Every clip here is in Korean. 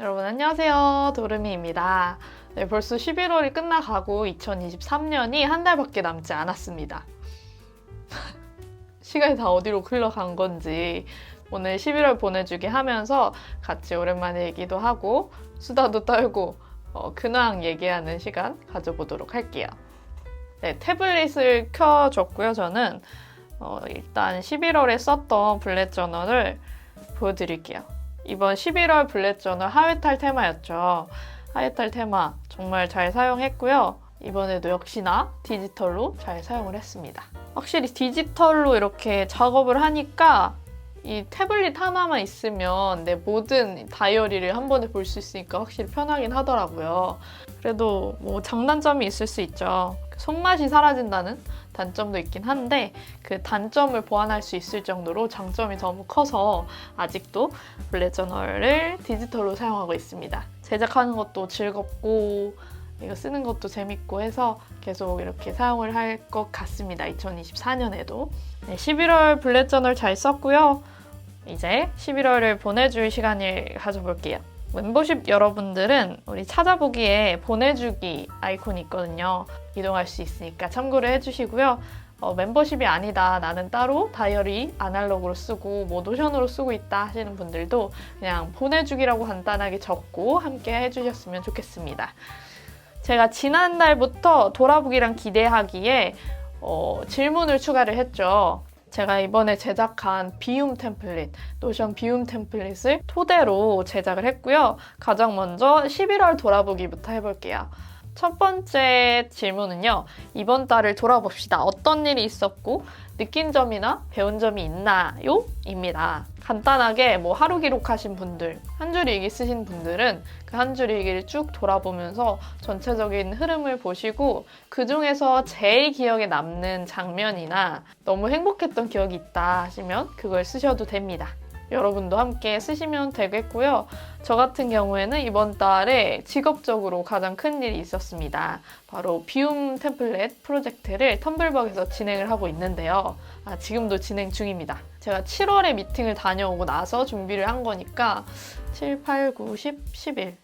여러분 안녕하세요. 도르미입니다. 네, 벌써 11월이 끝나가고 2023년이 한 달밖에 남지 않았습니다. 시간이 다 어디로 흘러간 건지 오늘 11월 보내주기 하면서 같이 오랜만에 얘기도 하고 수다도 떨고 어, 근황 얘기하는 시간 가져보도록 할게요. 네, 태블릿을 켜줬고요. 저는 어, 일단 11월에 썼던 블랙 저널을 보여드릴게요. 이번 11월 블랙 저널 하회탈 테마였죠. 하회탈 테마 정말 잘 사용했고요. 이번에도 역시나 디지털로 잘 사용을 했습니다. 확실히 디지털로 이렇게 작업을 하니까 이 태블릿 하나만 있으면 내 모든 다이어리를 한 번에 볼 수 있으니까 확실히 편하긴 하더라고요. 그래도 뭐 장단점이 있을 수 있죠. 손맛이 사라진다는 단점도 있긴 한데 그 단점을 보완할 수 있을 정도로 장점이 너무 커서 아직도 블랙 저널을 디지털로 사용하고 있습니다. 제작하는 것도 즐겁고 이거 쓰는 것도 재밌고 해서 계속 이렇게 사용을 할 것 같습니다. 2024년에도. 네, 11월 블랙 저널 잘 썼고요. 이제 11월을 보내줄 시간을 가져볼게요. 멤버십 여러분들은 우리 찾아보기에 보내주기 아이콘이 있거든요. 이동할 수 있으니까 참고를 해주시고요. 어, 멤버십이 아니다. 나는 따로 다이어리 아날로그로 쓰고 뭐 노션으로 쓰고 있다 하시는 분들도 그냥 보내주기라고 간단하게 적고 함께 해주셨으면 좋겠습니다. 제가 지난달부터 돌아보기랑 기대하기에 어, 질문을 추가를 했죠. 제가 이번에 제작한 비움 템플릿, 노션 비움 템플릿을 토대로 제작을 했고요. 가장 먼저 11월 돌아보기부터 해볼게요. 첫 번째 질문은요. 이번 달을 돌아봅시다. 어떤 일이 있었고 느낀 점이나 배운 점이 있나요? 입니다. 간단하게 뭐 하루 기록하신 분들, 한 줄 일기 쓰신 분들은 그 한 줄 일기를 쭉 돌아보면서 전체적인 흐름을 보시고 그 중에서 제일 기억에 남는 장면이나 너무 행복했던 기억이 있다 하시면 그걸 쓰셔도 됩니다. 여러분도 함께 쓰시면 되겠고요. 저 같은 경우에는 이번 달에 직업적으로 가장 큰 일이 있었습니다. 바로 비움 템플릿 프로젝트를 텀블벅에서 진행을 하고 있는데요. 아, 지금도 진행 중입니다. 제가 7월에 미팅을 다녀오고 나서 준비를 한 거니까 7, 8, 9, 10, 11.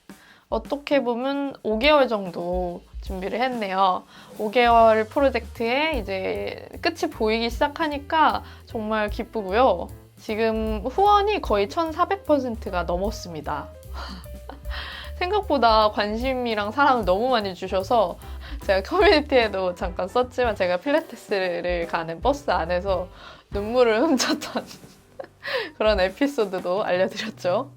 어떻게 보면 5개월 정도 준비를 했네요. 5개월 프로젝트에 이제 끝이 보이기 시작하니까 정말 기쁘고요. 지금 후원이 거의 1,400%가 넘었습니다. 생각보다 관심이랑 사랑을 너무 많이 주셔서 제가 커뮤니티에도 잠깐 썼지만 제가 필라테스를 가는 버스 안에서 눈물을 훔쳤던 그런 에피소드도 알려드렸죠.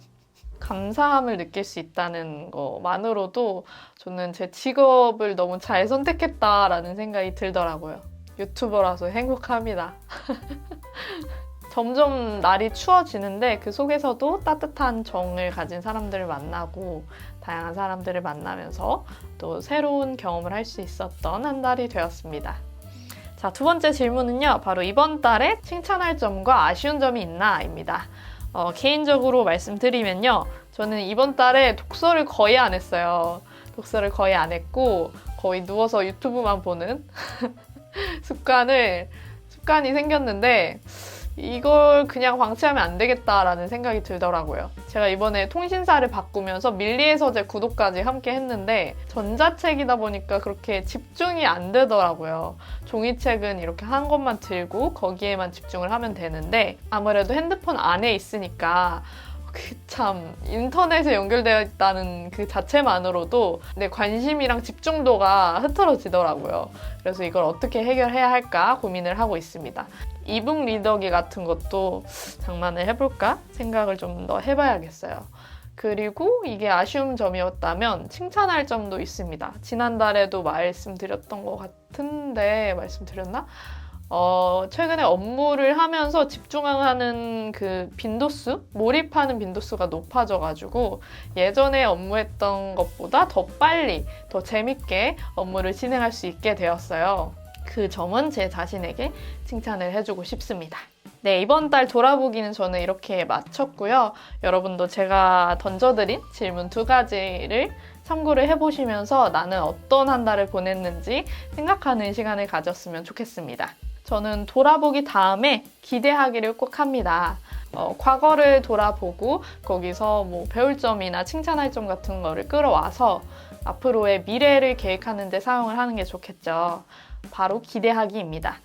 감사함을 느낄 수 있다는 것만으로도 저는 제 직업을 너무 잘 선택했다라는 생각이 들더라고요. 유튜버라서 행복합니다. 점점 날이 추워지는데 그 속에서도 따뜻한 정을 가진 사람들을 만나고 다양한 사람들을 만나면서 또 새로운 경험을 할 수 있었던 한 달이 되었습니다. 자, 두 번째 질문은요. 바로 이번 달에 칭찬할 점과 아쉬운 점이 있나입니다. 어, 개인적으로 말씀드리면요. 저는 이번 달에 독서를 거의 안 했어요. 독서를 거의 안 했고 거의 누워서 유튜브만 보는 습관을 습관이 생겼는데 이걸 그냥 방치하면 안 되겠다라는 생각이 들더라고요. 제가 이번에 통신사를 바꾸면서 밀리의 서재 구독까지 함께 했는데 전자책이다 보니까 그렇게 집중이 안 되더라고요. 종이책은 이렇게 한 것만 들고 거기에만 집중을 하면 되는데 아무래도 핸드폰 안에 있으니까 그참 인터넷에 연결되어 있다는 그 자체만으로도 내 관심이랑 집중도가 흐트러지더라고요. 그래서 이걸 어떻게 해결해야 할까 고민을 하고 있습니다. 이북 리더기 같은 것도 장만을 해볼까 생각을 좀 더 해봐야겠어요. 그리고 이게 아쉬운 점이었다면 칭찬할 점도 있습니다. 지난달에도 말씀드렸던 것 같은데 말씀드렸나? 어, 최근에 업무를 하면서 집중하는 그 빈도수, 몰입하는 빈도수가 높아져가지고 예전에 업무했던 것보다 더 빨리, 더 재밌게 업무를 진행할 수 있게 되었어요. 그 점은 제 자신에게 칭찬을 해주고 싶습니다. 네, 이번 달 돌아보기는 저는 이렇게 마쳤고요. 여러분도 제가 던져드린 질문 두 가지를 참고를 해보시면서 나는 어떤 한 달을 보냈는지 생각하는 시간을 가졌으면 좋겠습니다. 저는 돌아보기 다음에 기대하기를 꼭 합니다. 어, 과거를 돌아보고 거기서 뭐 배울 점이나 칭찬할 점 같은 거를 끌어와서 앞으로의 미래를 계획하는 데 사용을 하는 게 좋겠죠. 바로 기대하기입니다.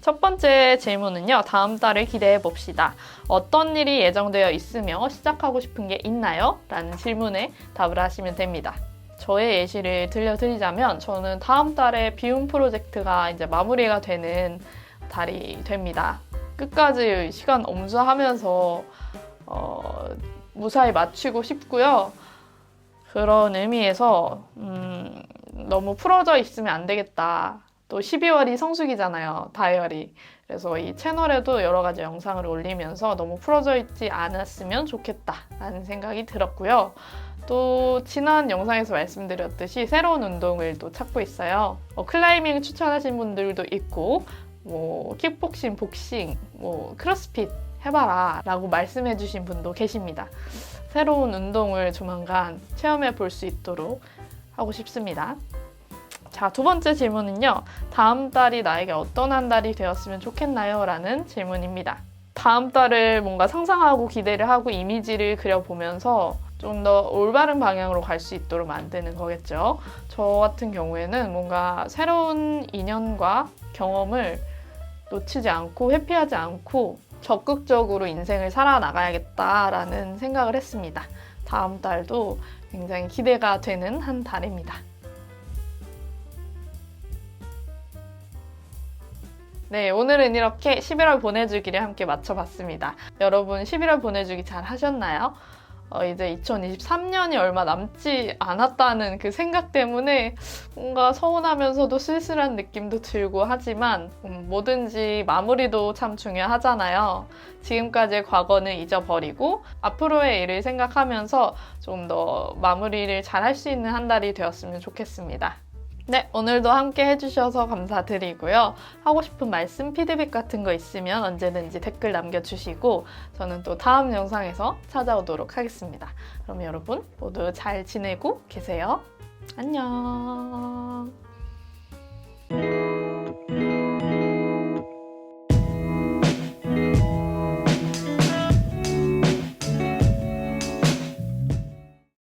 첫 번째 질문은요. 다음 달을 기대해 봅시다. 어떤 일이 예정되어 있으며 시작하고 싶은 게 있나요? 라는 질문에 답을 하시면 됩니다. 저의 예시를 들려드리자면 저는 다음 달에 비움 프로젝트가 이제 마무리가 되는 달이 됩니다. 끝까지 시간 엄수하면서 어, 무사히 마치고 싶고요. 그런 의미에서 음, 너무 풀어져 있으면 안 되겠다. 또 12월이 성수기잖아요. 다이어리. 그래서 이 채널에도 여러 가지 영상을 올리면서 너무 풀어져 있지 않았으면 좋겠다라는 생각이 들었고요. 또 지난 영상에서 말씀드렸듯이 새로운 운동을 또 찾고 있어요. 어, 클라이밍 추천하신 분들도 있고 뭐 킥복싱, 복싱, 뭐 크로스핏 해봐라 라고 말씀해 주신 분도 계십니다. 새로운 운동을 조만간 체험해 볼 수 있도록 하고 싶습니다. 자, 두 번째 질문은요. 다음 달이 나에게 어떤 한 달이 되었으면 좋겠나요? 라는 질문입니다. 다음 달을 뭔가 상상하고 기대를 하고 이미지를 그려보면서 좀 더 올바른 방향으로 갈 수 있도록 만드는 거겠죠. 저 같은 경우에는 뭔가 새로운 인연과 경험을 놓치지 않고 회피하지 않고 적극적으로 인생을 살아나가야겠다라는 생각을 했습니다. 다음 달도 굉장히 기대가 되는 한 달입니다. 네, 오늘은 이렇게 11월 보내주기를 함께 맞춰봤습니다. 여러분 11월 보내주기 잘 하셨나요? 어, 이제 2023년이 얼마 남지 않았다는 그 생각 때문에 뭔가 서운하면서도 쓸쓸한 느낌도 들고 하지만 음, 뭐든지 마무리도 참 중요하잖아요. 지금까지의 과거는 잊어버리고 앞으로의 일을 생각하면서 좀 더 마무리를 잘 할 수 있는 한 달이 되었으면 좋겠습니다. 네, 오늘도 함께 해주셔서 감사드리고요. 하고 싶은 말씀, 피드백 같은 거 있으면 언제든지 댓글 남겨주시고 저는 또 다음 영상에서 찾아오도록 하겠습니다. 그럼 여러분 모두 잘 지내고 계세요. 안녕.